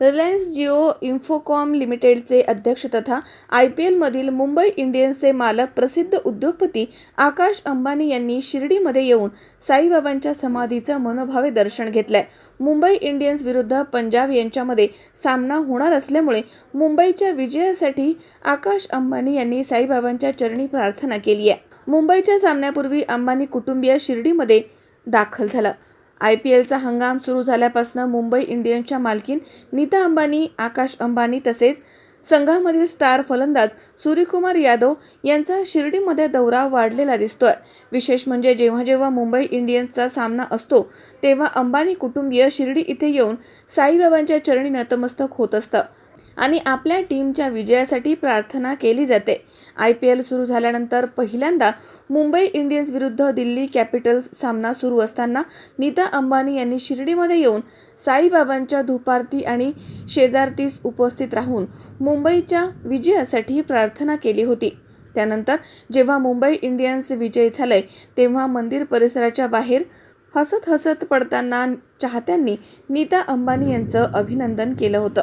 Reliance Jio Infocom लिमिटेडचे अध्यक्ष तथा आय पी एलमधील मुंबई इंडियन्सचे मालक प्रसिद्ध उद्योगपती आकाश अंबानी यांनी शिर्डीमध्ये येऊन साईबाबांच्या समाधीचं मनोभावे दर्शन घेतलंय. मुंबई इंडियन्स विरुद्ध पंजाब यांच्यामध्ये सामना होणार असल्यामुळे मुंबईच्या विजयासाठी आकाश अंबानी यांनी साईबाबांच्या चरणी प्रार्थना केली आहे. मुंबईच्या सामन्यापूर्वी अंबानी कुटुंबीय शिर्डीमध्ये दाखल झालं. आय पी एलचा हंगाम सुरू झाल्यापासून मुंबई इंडियन्सच्या मालकीन नीता अंबानी आकाश अंबानी तसेच संघामधील स्टार फलंदाज सूर्यकुमार यादव यांचा शिर्डीमध्ये दौरा वाढलेला दिसतोय. विशेष म्हणजे जेव्हा जेव्हा मुंबई इंडियन्सचा सामना असतो तेव्हा अंबानी कुटुंबीय शिर्डी इथे येऊन साईबाबांच्या चरणी नतमस्तक होत असतं. आणि आपल्या टीमच्या विजयासाठी प्रार्थना केली जाते. आय पी एल सुरू झाल्यानंतर पहिल्यांदा मुंबई इंडियन्स विरुद्ध दिल्ली कॅपिटल्स सामना सुरू असताना नीता अंबानी यांनी शिर्डीमध्ये येऊन साईबाबांच्या धुपारती आणि शेजारतीस उपस्थित राहून मुंबईच्या विजयासाठी प्रार्थना केली होती. त्यानंतर जेव्हा मुंबई इंडियन्स विजयी झालंय तेव्हा मंदिर परिसराच्या बाहेर हसत हसत पडताना चाहत्यांनी नीता अंबानी यांचं अभिनंदन केलं होतं.